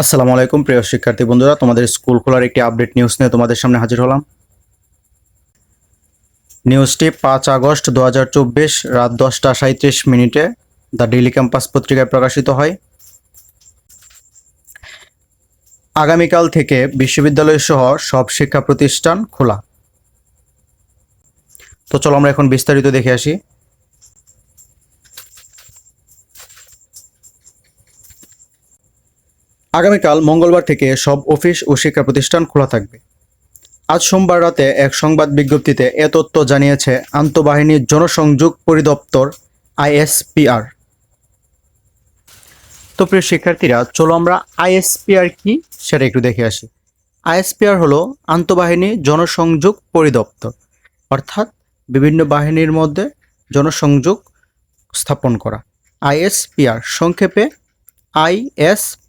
আসসালামু আলাইকুম, প্রিয় শিক্ষার্থী বন্ধুরা। তোমাদের স্কুল খোলার একটি আপডেট নিউজ নিয়ে তোমাদের সামনে হাজির হলাম। নিউজটি পাঁচ আগস্ট দু হাজার চব্বিশ রাত দশটা সাঁত্রিশ মিনিটে দ্য ডেইলি ক্যাম্পাস পত্রিকায় প্রকাশিত হয়। আগামীকাল থেকে বিশ্ববিদ্যালয় সহ সব শিক্ষা প্রতিষ্ঠান খোলা। তো চলো আমরা এখন বিস্তারিত দেখে আসি। আগামীকাল মঙ্গলবার থেকে সব অফিস ও শিক্ষা প্রতিষ্ঠান খোলা থাকবে। আজ সোমবার রাতে এক সংবাদ বিজ্ঞপ্তিতে এ তথ্য জানিয়েছে আন্তঃবাহিনী জনসংযোগ পরিদপ্তর আইএসপিআর। তো প্রিয় শিক্ষার্থীরা, চলো আমরা আইএসপিআর কি সেটা একটু দেখে আসি। আইএসপিআর হলো আন্তঃবাহিনী জনসংযোগ পরিদপ্তর, অর্থাৎ বিভিন্ন বাহিনীর মধ্যে জনসংযোগ স্থাপন করা। আইএসপিআর, সংক্ষেপে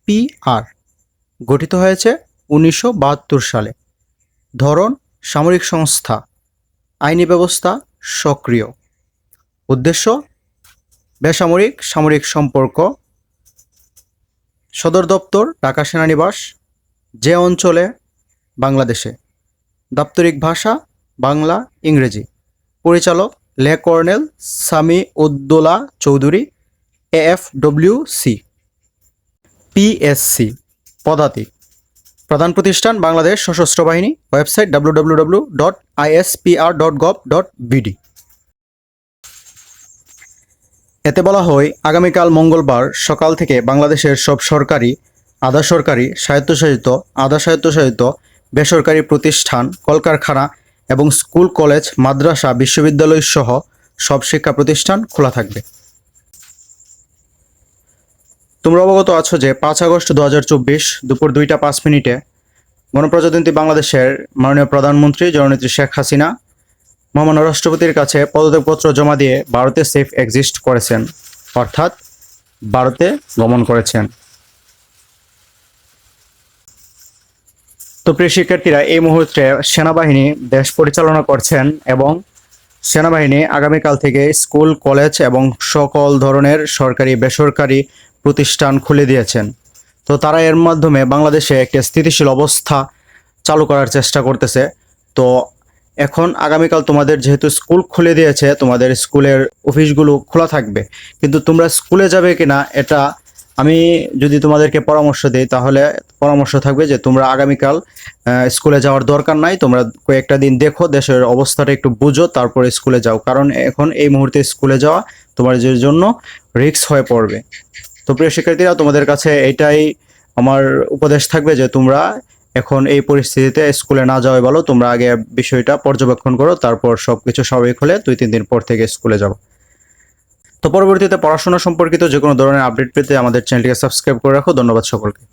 আইএসপিআর গঠিত হয়েছে উনিশশো বাহাত্তর সালে। ধরন, সামরিক সংস্থা। আইনি ব্যবস্থা সক্রিয়। উদ্দেশ্য, বেসামরিক সামরিক সম্পর্ক। সদর দপ্তর ঢাকা সেনানিবাস, যে অঞ্চলে? বাংলাদেশে। দাপ্তরিক ভাষা, বাংলা, ইংরেজি। পরিচালক, লে colonel Sami Uddoula Chowdhury AFW C. PSC পদাতি প্রধান প্রতিষ্ঠান বাংলাদেশ সশস্ত্র বাহিনী, website WWW dot ISPR dot gov dot BD এতে বলা হয়, আগামীকাল মঙ্গলবার সকাল থেকে বাংলাদেশের সব সরকারি, আধা সরকারি, স্বায়ত্তশাসিত, আধা স্বায়ত্তশাসিত বেসরকারি প্রতিষ্ঠান, কলকারখানা এবং স্কুল, কলেজ, মাদ্রাসা বিশ্ববিদ্যালয় সহ সব শিক্ষা প্রতিষ্ঠান খোলা থাকবে। তোমরা অবগত আছো যে পাঁচ আগস্ট দু দুপুর দুইটা পাঁচ মিনিটে গণপ্রজাতন্ত্রী বাংলাদেশের মাননীয় প্রধানমন্ত্রী জননেত্রী শেখ হাসিনা মহামান্য রাষ্ট্রপতির কাছে পদত্যাগপত্র জমা দিয়ে ভারতে সেফ এক্সিস্ট করেছেন, অর্থাৎ ভারতে গমন করেছেন। তো প্রিয় শিক্ষার্থীরা, এই মুহূর্তে সেনাবাহিনী দেশ পরিচালনা করছেন এবং সেনাবাহিনী আগামীকাল থেকে স্কুল, কলেজ এবং সকল ধরনের সরকারি, বেসরকারি প্রতিষ্ঠান খুলে দিয়েছেন। তো তারা এর মাধ্যমে বাংলাদেশে একটি স্থিতিশীল অবস্থা চালু করার চেষ্টা করতেছে। তো এখন আগামীকাল তোমাদের যেহেতু স্কুল খুলে দিয়েছে, তোমাদের স্কুলের অফিসগুলো খোলা থাকবে। কিন্তু তোমরা স্কুলে যাবে কিনা, এটা আমি যদি তোমাদেরকে পরামর্শ দিই, তাহলে পরামর্শ থাকবে যে তোমরা আগামীকাল স্কুলে যাওয়ার দরকার নাই। তোমরা কয়েকটা দিন দেখো, দেশের অবস্থাটা একটু বুঝো, তারপরে স্কুলে যাও। কারণ এখন এই মুহূর্তে স্কুলে যাওয়া তোমার জন্য রিস্ক হয়ে পড়বে। তো প্রিয় শিক্ষার্থীরা, তোমাদের কাছে এটাই আমার উপদেশ থাকবে যে তোমরা এখন এই পরিস্থিতিতে স্কুলে না যাওয়াই বলো তোমরা আগে বিষয়টা পর্যবেক্ষণ করো, তারপর সব কিছু স্বাভাবিক হলে দুই, তিন দিন পর থেকে স্কুলে যাও তো পরবর্তীতে পড়াশোনা সম্পর্কিত যে কোনো ধরনের আপডেট পেতে আমাদের চ্যানেলটিকে সাবস্ক্রাইব করে রাখো। ধন্যবাদ সকলকে।